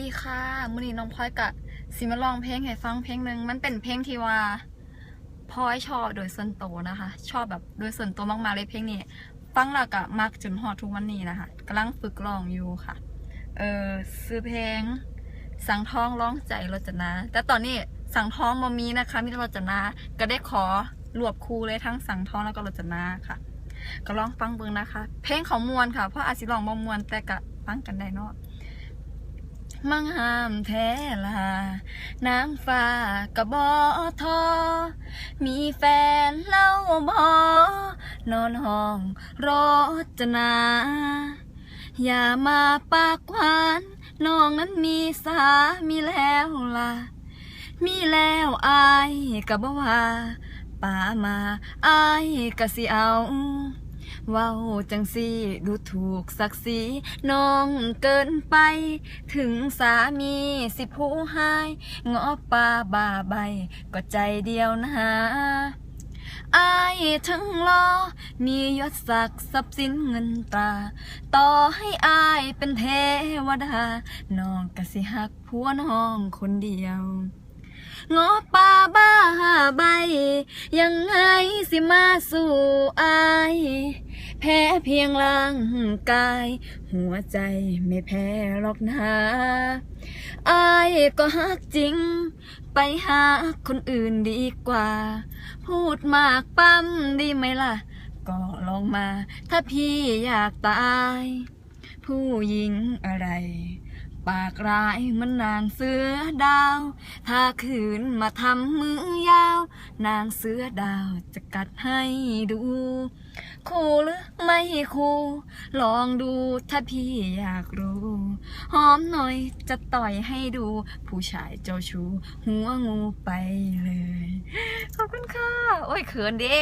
ดีค่ะมือนี้น้องพลอยกะสิมาลองเพลงให้ฟังเพลงหนึ่งมันเป็นเพลงที่ว่าพลอยชอบโดยส่วนตัวนะคะ ชอบแบบโดยส่วนตัวมากๆเลยเพลงนี้ฟังแล้วก็มักจนฮอดทุกวันนี้นะคะกำลังฝึกร้องอยู่ค่ะ เออซื้อเพลง สังทองร้องใจรจนา แต่ตอนนี้สังทองมามีนะคะมีแต่รจนา ก็ได้ขอรวบคู่เลยทั้งสังทองแล้วก็รจนาค่ะ ก็ลองฟังเบิ่งนะคะ เพลงของมวลค่ะเพราะอาจสิลองบ่มวลแต่ก็ฟังกันได้เนาะ มังหามแท้ลานางฟ้ากะบอทอ มีแฟนเล่าบอนอนห้องรจนา อย่ามาปากหวานน้องนั้นมีสามีแล้วล่ะ มีแล้วอายกะบ่ว่าป่ามาอายกะสิเอา เว้าจังสีดูถูกศักดิ์ศรีน้องเกินไป ถึงสามีสิผู้หายงอปลาบาใบ ก็ใจเดียวนะอายทั้งรอ มียศศักดิ์ทรัพย์สินเงินตรา ต่อให้อายเป็นเทวดา น้องกะสิหักผัวน้องคนเดียว งอปลาบ้าใบ ยังไงสิมาสู่อายแพ้เพียงร่างกาย หัวใจไม่แพ้หรอกนะอายก็ฮักจริง ไปหาคนอื่นดีกว่า พูดมากปั้มดีไหมล่ะ ก็ลองมา ถ้าพี่อยากตาย ผู้หญิงอะไร ปากร้ายมันนางเสือดาว ถ้าคืนมาทำมือยาว นางเสือดาวจะกัดให้ดู คู่หรือไม่คู่ ลองดูถ้าพี่อยากรู้ หอมหน่อยจะต่อยให้ดู ผู้ชายเจ้าชู้หัวงูไปเลย ขอบคุณค่ะ โอ้ยเขินเด้